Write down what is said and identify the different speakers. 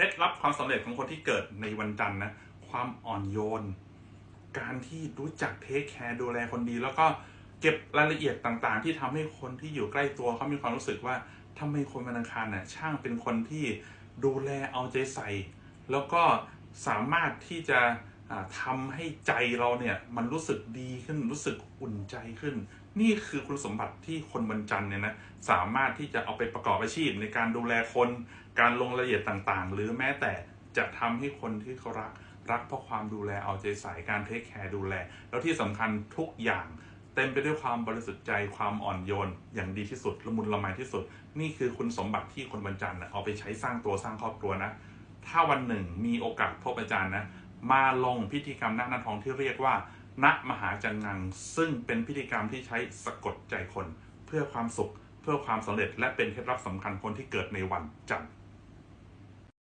Speaker 1: ล็ดลับความสำเร็จของคนที่เกิดในวันจันทร์นะ ความอ่อนโยน การที่รู้จักเทคแคร์ดูแลคนดี แล้วก็เก็บรายละเอียดต่างๆ ที่ทำให้คนที่อยู่ใกล้ตัวเขามีความรู้สึกว่าทำไมคนวันอังคารน่ะช่างเป็นคนที่ดูแลเอาใจใส่ แล้วก็สามารถที่จะ อ่าทำให้ใจเราเนี่ยมันรู้สึกดีขึ้นรู้สึกอุ่นใจขึ้น นี่คือคุณสมบัติที่คนวันจันเนี่ยนะสามารถที่จะเอาไปประกอบอาชีพในการดูแลคน การลงรายละเอียดต่างๆ หรือแม้แต่จะทำให้คนที่เขารักรักเพราะความดูแลเอาใจใส่การเทคแคร์ดูแล แล้วที่สำคัญทุกอย่างเต็มไปด้วยความบริสุทธิ์ใจความอ่อนโยน อย่างดีที่สุดละมุนละไมที่สุด นี่คือคุณสมบัติที่คนวันจันเอาไปใช้สร้างตัวสร้างครอบครัวนะ ถ้าวันหนึ่งมีโอกาสพบอาจารย์นะ มาลงพิธีกรรมนักนันทองที่เรียกว่า ณมหาจังงัง ซึ่งเป็นพิธีกรรมที่ใช้สะกดใจคน เพื่อความสุข เพื่อความสำเร็จและเป็นเคล็ดลับสำคัญคนที่เกิดในวันจันทร์